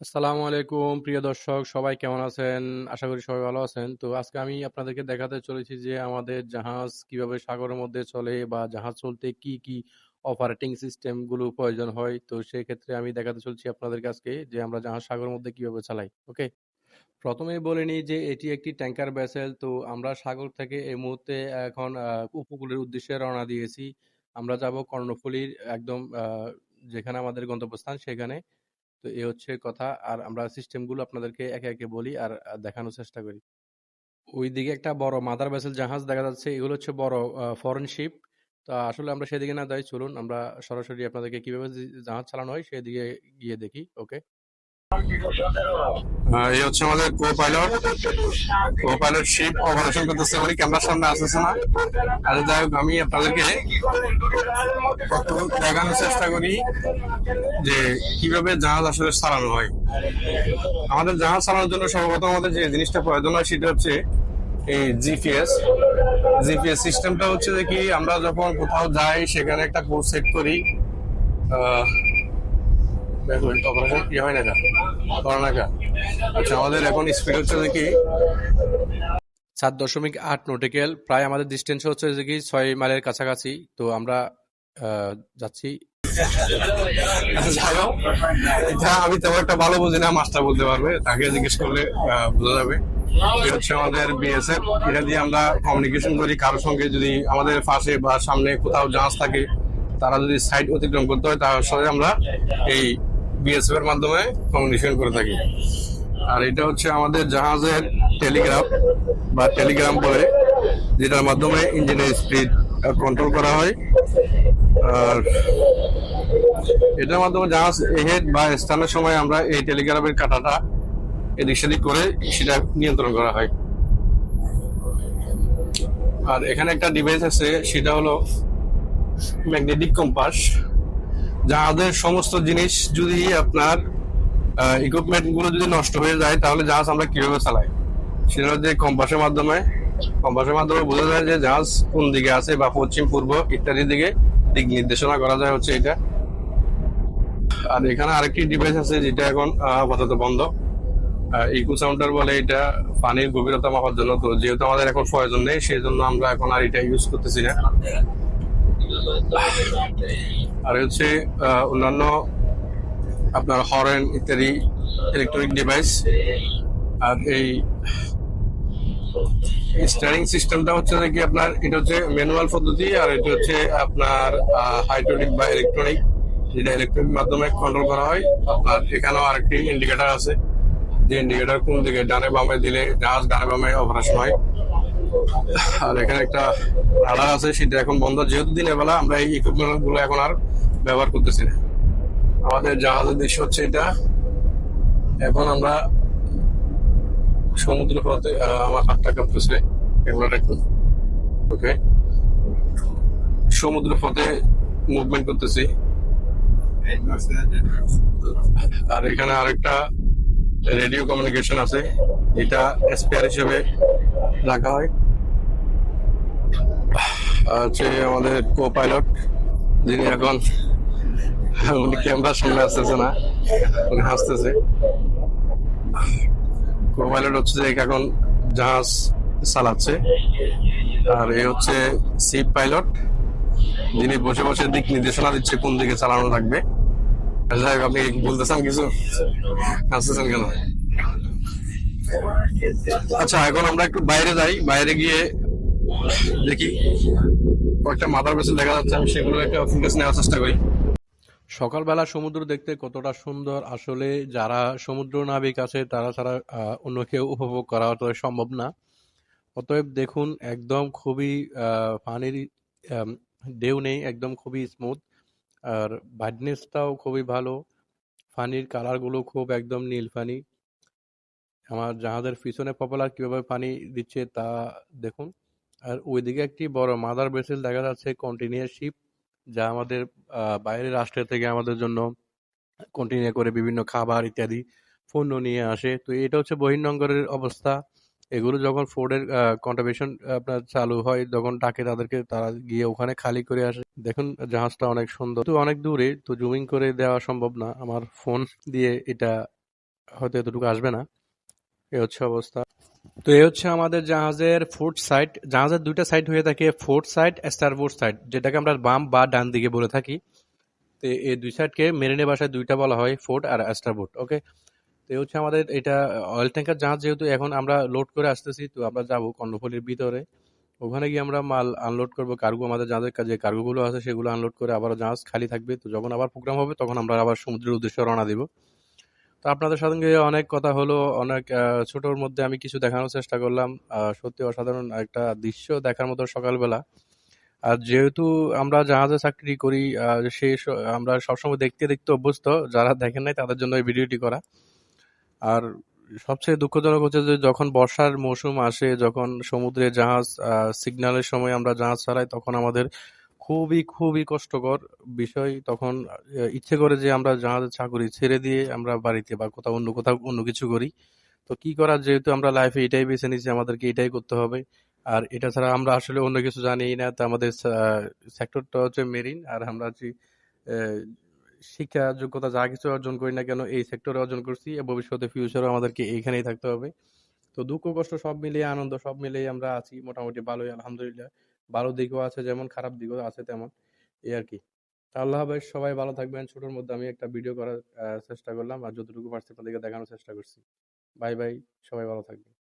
আসসালামু আলাইকুম, প্রিয় দর্শক, সবাই কেমন আছেন? আশা করি সবাই ভালো আছেন। তো আজকে আমি আপনাদেরকে দেখাতে চলেছি যে আমাদের জাহাজ কীভাবে সাগরের মধ্যে চলে বা জাহাজ চলতে কি কি অপারেটিং সিস্টেমগুলো প্রয়োজন হয়। তো সেক্ষেত্রে আমি দেখাতে চলছি আপনাদের কাছকে যে আমরা জাহাজ সাগরের মধ্যে কীভাবে চালাই। ওকে? প্রথমেই বলে নিই যে এটি একটি ট্যাঙ্কার ভেসেল। তো আমরা সাগর থেকে এই মুহূর্তে এখন উপকূলের উদ্দেশ্যে রওনা দিয়েছি। আমরা যাব কর্ণফুলীর একদম যেখানে আমাদের গন্তব্যস্থান সেখানে। তো এ হচ্ছে কথা। আর আমরা সিস্টেমগুলো আপনাদেরকে একে একে বলি আর দেখানোর চেষ্টা করি। ওইদিকে একটা বড় মাদার ভেসেল জাহাজ দেখা যাচ্ছে। এগুলো হচ্ছে বড় ফরেন শিপ তো আসলে আমরা সেদিকে না যাই চলুন। আমরা সরাসরি আপনাদেরকে কীভাবে জাহাজ চালানো হয় সেদিকে গিয়ে দেখি ওকে এই হচ্ছে আমাদের co pilot co pilot ship operation করতেছে উনি ক্যামেরার সামনে আসতেছে না। আর যাই হোক আমি আপনাদেরকে দেখানোর চেষ্টা করি যে কীভাবে জাহাজ আসলে চালানো হয়। আমাদের জাহাজ চালানোর জন্য সর্বপ্রথম আমাদের যে জিনিসটা প্রয়োজন হয় সেটা হচ্ছে এই জিপিএস জিপিএস সিস্টেমটা হচ্ছে যে কি আমরা যখন কোথাও যাই সেখানে একটা কোড সেট করি। আহ, দেখুন অপারেশন কি হয় না কা করে না কা আচ্ছা আমাদের এখন স্পিড হচ্ছে যে কি সাত দশমিক আট নোটিক্যাল প্রায় আমাদের ডিস্টেন্স হচ্ছে যে কি ছয় মাইলের কাছাকাছি। তো আমরা যাচ্ছি। আমি তেমন একটা ভালো বুঝি না মাস্টার বলতে পারবে। তাকে জিজ্ঞেস করলে বোঝা যাবে। হচ্ছে আমাদের বিএসএফ এটা দিয়ে আমরা কমিউনিকেশন করি কারোর সঙ্গে যদি আমাদের পাশে বা সামনে কোথাও জাহাজ থাকে তারা যদি সাইড অতিক্রম করতে হয় তার সাথে আমরা এই বিএসএফ এর মাধ্যমে কমিউনিকেশন করে থাকি। আর এটা হচ্ছে আমাদের জাহাজের টেলিগ্রাফ বা টেলিগ্রাম বলে, যেটার মাধ্যমে ইঞ্জিনের স্পিড কন্ট্রোল করা হয়। আর এটার মাধ্যমে জাহাজ হেড বা স্থানের সময় আমরা এই টেলিগ্রাফের কাটাটা এদিক সেদিক করে সেটা নিয়ন্ত্রণ করা হয়। আর এখানে একটা ডিভাইস আছে, সেটা হলো ম্যাগনেটিক কম্পাস জাহাজের সমস্ত জিনিস যদি আপনার ইকুইপমেন্টগুলো যদি নষ্ট হয়ে যায়, তাহলে জাহাজ আমরা কীভাবে চালাই? সেটা হচ্ছে কম্পাসের মাধ্যমে। কম্পাসের মাধ্যমে বোঝা যায় যে জাহাজ কোন দিকে আছে বা পশ্চিম, পূর্ব ইত্যাদি দিকে দিক নির্দেশনা করা যায় হচ্ছে এটা। আর এখানে আরেকটি ডিভাইস আছে যেটা এখন আপাতত বন্ধ। ইকো সাউন্ডার বলে এটা পানির গভীরতা মাপার জন্য। তো যেহেতু আমাদের এখন প্রয়োজন নেই সেই জন্য আমরা এখন আর এটা ইউজ করতেছি না। আর হচ্ছে অন্যান্য আপনার হরেন ইত্যাদি ইলেকট্রনিক ডিভাইস আর এই স্টারিং সিস্টেমটা হচ্ছে যে কি আপনার, এটা হচ্ছে ম্যানুয়াল পদ্ধতি, আর এটা হচ্ছে আপনার হাইড্রোলিক বা ইলেকট্রনিক যেটা ইলেকট্রনিক মাধ্যমে কন্ট্রোল করা হয়। আপনার এখানেও আরেকটি ইন্ডিকেটার আছে, যে ইন্ডিকেটার কোন দিকে, ডানে বামে দিলে জাহাজ ডানে বামে অপারেশন হয়। আর এখানে একটা রাডার আছে, সেটা এখন বন্ধ। যেহেতু দিনের বেলা, আমরা এই ইকুইপমেন্টগুলো এখন আর ব্যবহার করতেছি না। আমাদের জাহাজের দৃশ্য হচ্ছে এটা। এখন আমরা সমুদ্র পথে আমার হাতটা কাঁপতেছে। ক্যামেরাটা একটু ওকে সমুদ্র পথে মুভমেন্ট করতেছি। আর এখানে আরেকটা রেডিও কমিউনিকেশন আছে, এটা স্পেয়ার হিসেবে রাখা হয়। হচ্ছে আমাদের কো পাইলট যিনি এখন, উনি ক্যামেরার সামনে আসতেছে না, উনি হাসতেছে। কো পাইলট হচ্ছে যে এখন জাহাজ চালাচ্ছে, আর এ হচ্ছে সিপ পাইলট যিনি বসে বসে দিক নির্দেশনা দিচ্ছে কোন দিকে চালানো লাগবে। হোক, আপনি বলতেছেন কিছু? হাসতেছেন কেন আচ্ছা এখন আমরা একটু বাইরে যাই। বাইরে গিয়ে দেখি কয়েকটা মাদার বেসে দেখা যাচ্ছে আমি সেগুলো একটা ফুটেজ নেওয়ার চেষ্টা করি। সকালবেলা সমুদ্র দেখতে কতটা সুন্দর। আসলে যারা সমুদ্র নাবিক আছে তারা ছাড়া অন্য কেউ উপভোগ করা তো সম্ভব না। অতএব দেখুন একদম খুবই পানির ঢেউ নেই একদম খুবই স্মুথ আর ব্রাইটনেসটাও খুবই ভালো। পানির কালারগুলো খুব একদম নীল পানি আমার জাহাজের পিছনে পপুলার কীভাবে পানি দিচ্ছে তা দেখুন। আর ওইদিকে একটি বড় মাদার ভেসেল দেখা যাচ্ছে, কন্টিনিউয়াস শিপ, যা আমাদের বাইরের রাষ্ট্র থেকে আমাদের জন্য কন্টিনিউ করে বিভিন্ন খাবার ইত্যাদি পণ্য নিয়ে আসে। তো এটা হচ্ছে বহির্নোঙ্গরের অবস্থা। এগুলো যখন ফোর্ডের কন্ট্রিবিউশন আপনার চালু হয় যখন ডাকে তাদেরকে তারা গিয়ে ওখানে খালি করে আসে। দেখুন, জাহাজটা অনেক সুন্দর। তো অনেক দূরে, তো জুমিং করে দেওয়া সম্ভব না। আমার ফোন দিয়ে এটা হয়তো এতটুকু আসবে না। এ হচ্ছে অবস্থা। তো এই হচ্ছে আমাদের জাহাজের ফোর্ট সাইড জাহাজের দুইটা সাইড হয়ে থাকে ফোর্ট সাইড স্টারবোর্ড সাইড যেটাকে আমরা বাম বা ডান দিকে বলে থাকি। তো এই দুই সাইডকে মেরিনে ভাষায় দুইটা বলা হয় ফোর্ট আর স্টারবোর্ড ওকে তো হচ্ছে আমাদের এটা অয়েল ট্যাঙ্কার জাহাজ যেহেতু এখন আমরা লোড করে আসতেছি, তো আমরা যাব কর্ণফুলির ভিতরে। ওখানে গিয়ে আমরা মাল আনলোড করব কার্গো আমাদের যাদের কাজে কার্গোগুলো আছে সেগুলো আনলোড করে আবার জাহাজ খালি থাকবে। তো যখন আবার প্রোগ্রাম হবে, তখন আমরা আবার সমুদ্রের উদ্দেশ্যে রওনা দিব। তো আপনাদের সঙ্গে অনেক কথা হলো, অনেক ছোটর মধ্যে আমি কিছু দেখানোর চেষ্টা করলাম। সত্যি অসাধারণ একটা দৃশ্য দেখার মতো সকালবেলা। আর যেহেতু আমরা জাহাজে চাকরি করি স- আমরা সবসময় দেখতে দেখতে অভ্যস্ত, যারা দেখেন নাই তাদের জন্য এই ভিডিওটি করা। আর সবচেয়ে দুঃখজনক হচ্ছে যে যখন বর্ষার মৌসুম আসে, যখন সমুদ্রে জাহাজ সিগন্যালের সময় আমরা জাহাজ ছাড়াই তখন আমাদের খুবই খুবই কষ্টকর বিষয়। তখন ইচ্ছে করে যে আমরা জাহাজের চাকরি ছেড়ে দিয়ে আমরা বাড়িতে বা কোথাও অন্য কোথাও অন্য কিছু করি। তো কি করার? যেহেতু আমরা লাইফে এটাই বেছে নিয়েছি, আমাদেরকে এটাই করতে হবে। আর এটা ছাড়া আমরা আসলে অন্য কিছু জানি না। তো আমাদের সেক্টরটা হচ্ছে মেরিন আর আমরা হচ্ছে শিক্ষা যোগ্যতা যা কিছু অর্জন করি না কেন, এই সেক্টরে অর্জন করছি ভবিষ্যতে ফিউচারে আমাদেরকে এইখানেই থাকতে হবে। তো দুঃখ, কষ্ট সব মিলিয়ে, আনন্দ সব মিলিয়ে আমরা আছি মোটামুটি ভালোই, আলহামদুলিল্লাহ। ভালো দিকও আছে যেমন, খারাপ দিকও আছে তেমন, এই আর কি। আল্লাহ হাফেজ, সবাই ভালো থাকবেন। ছোটোর মধ্যে আমি একটা ভিডিও করার চেষ্টা করলাম আর যতটুকু পারছি আপনাদেরকে দেখানোর চেষ্টা করছি। বাই বাই, সবাই ভালো থাকবেন।